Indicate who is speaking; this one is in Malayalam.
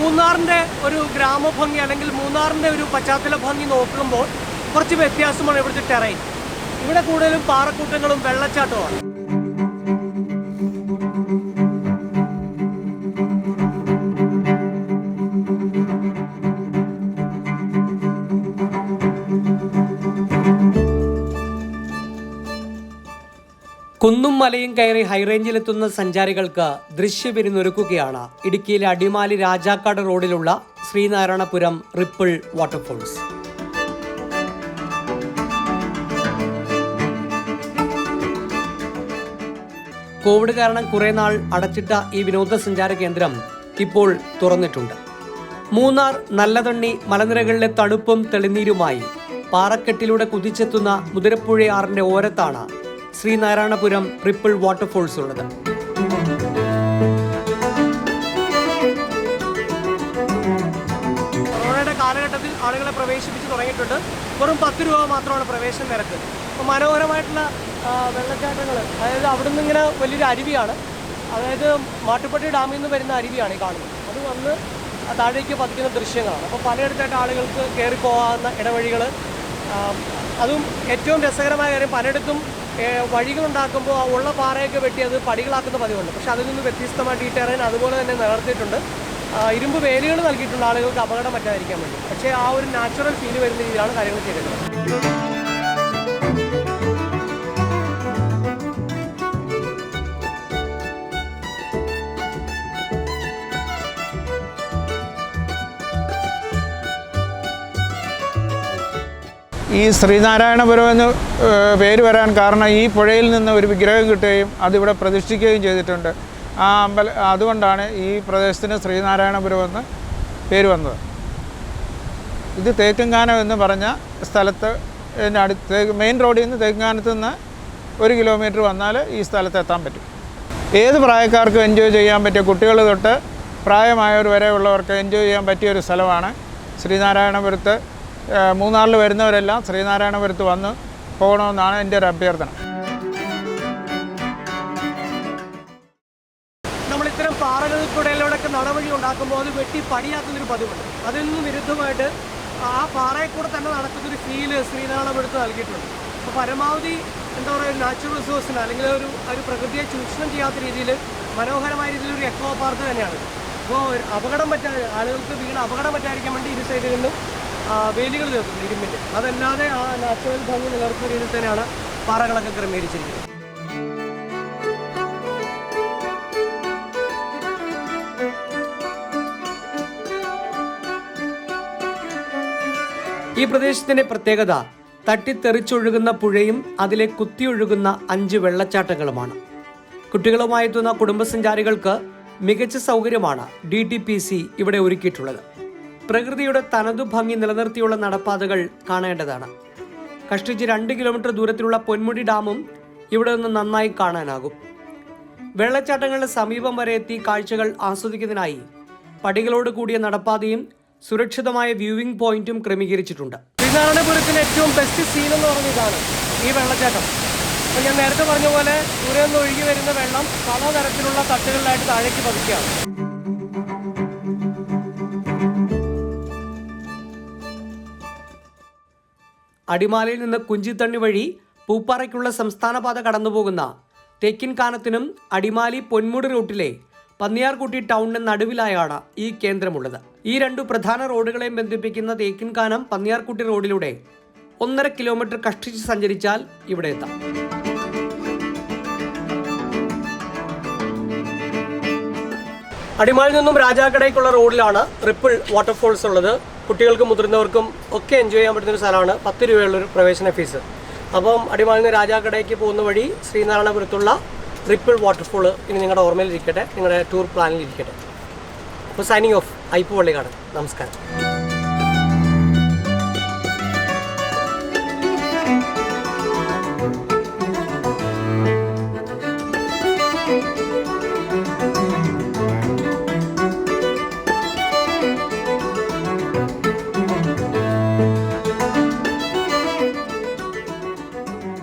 Speaker 1: മൂന്നാറിന്റെ ഒരു ഗ്രാമഭംഗി അല്ലെങ്കിൽ മൂന്നാറിന്റെ ഒരു പശ്ചാത്തല ഭംഗി നോക്കുമ്പോൾ കുറച്ച് വ്യത്യാസമാണ് ഇവിടുത്തെ ടെറൈൻ ഇവിടെ കൂടുതലും പാറക്കൂട്ടങ്ങളും വെള്ളച്ചാട്ടവുമാണ്. കുന്നും മലയും കയറി ഹൈറേഞ്ചിലെത്തുന്ന സഞ്ചാരികൾക്ക് ദൃശ്യവിരുന്നൊരുക്കുകയാണ് ഇടുക്കിയിലെ അടിമാലി രാജാക്കാട് റോഡിലുള്ള ശ്രീനാരായണപുരം റിപ്പിൾ വാട്ടർഫോൾസ്. കോവിഡ് കാരണം കുറേ നാൾ അടച്ചിട്ട ഈ വിനോദസഞ്ചാര കേന്ദ്രം ഇപ്പോൾ തുറന്നിട്ടുണ്ട്. മൂന്നാർ നല്ലതണ്ണി മലനിരകളിലെ തണുപ്പും തെളിനീരുമായി പാറക്കെട്ടിലൂടെ കുതിച്ചെത്തുന്ന മുതിരപ്പുഴയാറിന്റെ ഓരത്താണ് ശ്രീനാരായണപുരം റിപ്പിൾ വാട്ടർഫോൾസ് ഉള്ളത്. കൊറോണയുടെ കാലഘട്ടത്തിൽ ആളുകളെ പ്രവേശിപ്പിച്ച് തുടങ്ങിയിട്ടുണ്ട്. വെറും പത്ത് രൂപ മാത്രമാണ് പ്രവേശന നിരക്ക്. അപ്പോൾ മനോഹരമായിട്ടുള്ള വെള്ളച്ചാട്ടങ്ങൾ അതായത് അവിടെ നിന്ന് ഇങ്ങനെ വലിയൊരു അരുവിയാണ്. അതായത് മാട്ടുപ്പെട്ടി ഡാമിൽ നിന്ന് വരുന്ന അരുവിയാണ് ഈ കാണുന്നത്. അത് വന്ന് താഴേക്ക് പതിക്കുന്ന ദൃശ്യങ്ങളാണ്. അപ്പോൾ പലയിടത്തായിട്ട് ആളുകൾക്ക് കയറി പോകാവുന്ന ഇടവഴികൾ അതും ഏറ്റവും രസകരമായ കാര്യം പലയിടത്തും വഴികളുണ്ടാക്കുമ്പോൾ ആ ഉള്ള പാറയൊക്കെ വെട്ടി അത് പടികളാക്കുന്ന പതിവുണ്ട്. പക്ഷേ അതിൽ നിന്ന് വ്യത്യസ്തമായിട്ട് ഈ ടെറൈൻ അതുപോലെ തന്നെ നിലനിർത്തിയിട്ടുണ്ട്. ഇരുമ്പ് വേലികൾ നൽകിയിട്ടുണ്ട് ആളുകൾക്ക് അപകടം പറ്റാതിരിക്കാൻ വേണ്ടി. പക്ഷേ ആ ഒരു നാച്ചുറൽ ഫീൽ വരുന്ന രീതിയിലാണ് കാര്യങ്ങൾ ചെയ്തിട്ടുള്ളത്.
Speaker 2: ഈ ശ്രീനാരായണപുരം എന്ന് പേര് വരാൻ കാരണം ഈ പുഴയിൽ നിന്ന് ഒരു വിഗ്രഹം കിട്ടുകയും അതിവിടെ പ്രതിഷ്ഠിക്കുകയും ചെയ്തിട്ടുണ്ട്. ആ അമ്പല അതുകൊണ്ടാണ് ഈ പ്രദേശത്തിന് ശ്രീനാരായണപുരം എന്ന് പേര് വന്നത്. ഇത് തേക്കുംകാനം എന്ന് പറഞ്ഞ സ്ഥലത്ത് അടുത്ത് മെയിൻ റോഡിൽ നിന്ന് തേക്കുംകാനത്ത് നിന്ന് ഒരു കിലോമീറ്റർ വന്നാൽ ഈ സ്ഥലത്ത് എത്താൻ പറ്റും. ഏത് പ്രായക്കാർക്കും എൻജോയ് ചെയ്യാൻ പറ്റിയ കുട്ടികൾ തൊട്ട് പ്രായമായവർ വരെ ഉള്ളവർക്ക് എൻജോയ് ചെയ്യാൻ പറ്റിയ ഒരു സ്ഥലമാണ് ശ്രീനാരായണപുരത്ത് മൂന്നാറിൽ വരുന്നവരെല്ലാം ശ്രീനാരായണപുരത്ത് വന്ന് പോകണമെന്നാണ് എന്റെ ഒരു അഭ്യർത്ഥന.
Speaker 1: നമ്മൾ ഇത്തരം പാറകൾക്കിടയിലൂടെയൊക്കെ നടവഴി ഉണ്ടാക്കുമ്പോൾ അത് വെട്ടി പടിയാക്കുന്നൊരു പതിവുണ്ട്. അതിൽ നിന്ന് വിരുദ്ധമായിട്ട് ആ പാറയിൽ കൂടെ തന്നെ നടക്കുന്നൊരു ഫീൽ ശ്രീനാരായണപുരത്ത് നൽകിയിട്ടുണ്ട്. അപ്പോൾ പരമാവധി എന്താ പറയുക നാച്ചുറൽ റിസോഴ്സിന് അല്ലെങ്കിൽ ഒരു ഒരു പ്രകൃതിയെ ചൂഷണം ചെയ്യാത്ത രീതിയിൽ മനോഹരമായ രീതിയിൽ ഒരു എക്കോ പാർക്ക് തന്നെയാണ്. അപ്പോൾ അപകടം പറ്റാതെ ആളുകൾക്ക് വീണ് അപകടം പറ്റാതിരിക്കാൻ വേണ്ടി ഇരു സൈഡുകളിലും വേലികൾ ചേർത്തിട്ടുണ്ട് ഇരുമ്പിന്റെ. അതല്ലാതെ ആ നാച്ചുറൽ ഭംഗി നിലനിർത്തുന്ന രീതിയിൽ തന്നെയാണ് പാറകളൊക്കെ ക്രമീകരിച്ചിരിക്കുന്നത്. ഈ പ്രദേശത്തിന്റെ പ്രത്യേകത തട്ടിത്തെറിച്ചൊഴുകുന്ന പുഴയും അതിലെ കുത്തിയൊഴുകുന്ന അഞ്ച് വെള്ളച്ചാട്ടങ്ങളുമാണ്. കുട്ടികളുമായി എത്തുന്ന കുടുംബസഞ്ചാരികൾക്ക് മികച്ച സൗകര്യമാണ് ഡി ടി പി സി ഇവിടെ ഒരുക്കിയിട്ടുള്ളത്. പ്രകൃതിയുടെ തനതു ഭംഗി നിലനിർത്തിയുള്ള നടപ്പാതകൾ കാണേണ്ടതാണ്. കഷ്ടിച്ച് രണ്ട് കിലോമീറ്റർ ദൂരത്തിലുള്ള പൊന്മുടി ഡാമും ഇവിടെ നിന്ന് നന്നായി കാണാനാകും. വെള്ളച്ചാട്ടങ്ങളുടെ സമീപം വരെ എത്തി കാഴ്ചകൾ ആസ്വദിക്കുന്നതിനായി പടികളോട് കൂടിയ നടപ്പാതയും സുരക്ഷിതമായ വ്യൂവിംഗ് പോയിന്റും ക്രമീകരിച്ചിട്ടുണ്ട്. ശ്രീനാരായണപുരത്തിന് ഏറ്റവും ബെസ്റ്റ് സീൻ എന്ന് പറഞ്ഞ ഇതാണ് ഈ വെള്ളച്ചാട്ടം. അപ്പോൾ ഞാൻ നേരത്തെ പറഞ്ഞ പോലെ ദൂരെ നിന്ന് ഒഴുകി വരുന്ന വെള്ളം പല തരത്തിലുള്ള തട്ടുകളിലായിട്ട് താഴേക്ക് പതിക്കുകയാണ്. അടിമാലിയിൽ നിന്ന് കുഞ്ചിത്തണ്ണി വഴി പൂപ്പാറയ്ക്കുള്ള സംസ്ഥാന പാത കടന്നുപോകുന്ന തെക്കിൻകാനത്തിനും അടിമാലി പൊന്മുടി റൂട്ടിലെ പന്നിയാർകുട്ടി ടൗണിന് നടുവിലായാണ് ഈ കേന്ദ്രമുള്ളത്. ഈ രണ്ടു പ്രധാന റോഡുകളെയും ബന്ധിപ്പിക്കുന്ന തേക്കിൻകാനം പന്നിയാർകുട്ടി റോഡിലൂടെ ഒന്നര കിലോമീറ്റർ കഷ്ടിച്ച് സഞ്ചരിച്ചാൽ ഇവിടെ എത്താം. അടിമാലിൽ നിന്നും രാജാക്കടയ്ക്കുള്ള റോഡിലാണ് ട്രിപ്പിൾ വാട്ടർഫോൾസ് ഉള്ളത്. കുട്ടികൾക്കും മുതിർന്നവർക്കും ഒക്കെ എൻജോയ് ചെയ്യാൻ പറ്റുന്ന ഒരു സ്ഥലമാണ്. പത്ത് രൂപയുള്ളൊരു പ്രവേശന ഫീസ് അപ്പം അടിമാലിൽ നിന്ന് രാജാക്കടയ്ക്ക് പോകുന്ന വഴി ശ്രീനാരായണപുരത്തുള്ള ട്രിപ്പിൾ വാട്ടർഫോൾ ഇനി നിങ്ങളുടെ ഓർമ്മയിൽ ഇരിക്കട്ടെ. നിങ്ങളുടെ ടൂർ പ്ലാനിൽ ഇരിക്കട്ടെ. അപ്പോൾ സൈനിങ് ഓഫ് ഐപ്പ് പള്ളിക്കാട്. നമസ്കാരം.